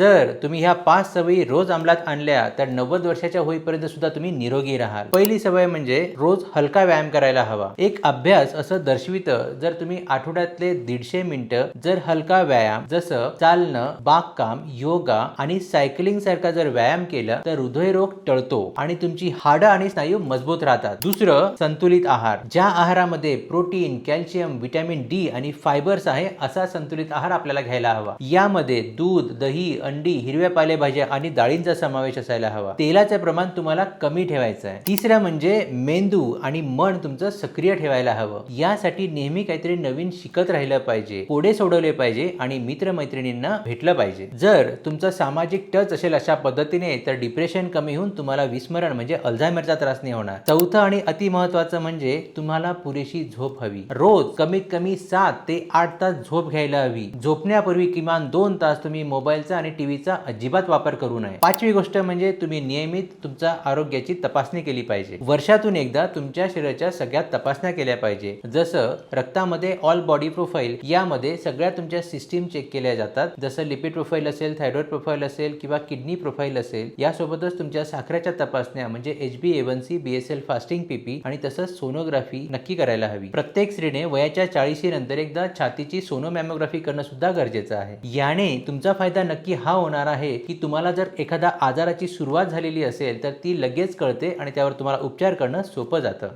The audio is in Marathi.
जर तुम्ही ह्या पाच सवयी रोज अंमलात आणल्या तर नव्वद वर्षाच्या होईपर्यंत सुद्धा तुम्ही निरोगी राहाल. पहिली सवय म्हणजे रोज हलका व्यायाम करायला हवा. एक अभ्यास असं दर्शवितं जर तुम्ही आठवड्यातले दीडशे मिनिटं जर हलका व्यायाम जसं चालणं बागकाम योगा आणि सायकलिंग सारखा जर व्यायाम केला तर हृदयरोग टळतो आणि तुमची हाडं आणि स्नायू मजबूत राहतात. दुसरं संतुलित आहार. ज्या आहारामध्ये प्रोटीन कॅल्शियम व्हिटॅमिन डी आणि फायबर्स आहे असा संतुलित आहार आपल्याला घ्यायला हवा. यामध्ये दूध दही अंडी हिरव्या पालेभाज्या आणि डाळींचा समावेश असायला हवा. तेलाचं प्रमाण तुम्हाला कमी ठेवायचं आहे. तिसरं म्हणजे मेंदू आणि मन तुमचं सक्रिय ठेवायला हवं. यासाठी नेहमी काहीतरी नवीन शिकत राहिलं पाहिजे कोडे सोडवले पाहिजे आणि मित्र मैत्रिणींना भेटलं पाहिजे. जर तुमचा सामाजिक टच असेल अशा पद्धतीने तर डिप्रेशन कमी होऊन तुम्हाला विस्मरण म्हणजे अल्झायमरचा त्रास नाही होणार. चौथं आणि अति महत्वाचं म्हणजे तुम्हाला पुरेशी झोप हवी. रोज कमीत कमी सात ते आठ तास झोप घ्यायला हवी. झोपण्यापूर्वी किमान दोन तास तुम्ही मोबाईलचा आणि टीव्हीचा अजिबात वापर करू नये. पाचवी गोष्ट म्हणजे तुम्ही नियमित तुमच्या आरोग्याची तपासणी केली पाहिजे. वर्षातून एकदा तुमच्या शरीराच्या सगळ्या तपासण्या केल्या पाहिजे. जसं रक्तामध्ये ऑल बॉडी प्रोफाईल यामध्ये सगळ्या तुमच्या सिस्टीम चेक केल्या जातात. जसं लिपिड प्रोफाईल असेल थायरॉइड प्रोफाईल असेल किंवा किडनी प्रोफाईल असेल यासोबतच तुमच्या साखरेच्या तपासण्या म्हणजे H B A one C B S L fasting PP आणि तसंच सोनोग्राफी नक्की करायला हवी. प्रत्येक स्त्रीने वयाच्या चाळीशी नंतर एकदा छातीची सोनोमॅमोग्राफी करणं सुद्धा गरजेचं आहे. याने तुमचा फायदा नक्की हा होणार आहे की तुम्हाला जर एखादा आजाराची सुरुवात झालेली असेल तर ती लगेच कळते आणि त्यावर तुम्हाला उपचार करणं सोपं जातं.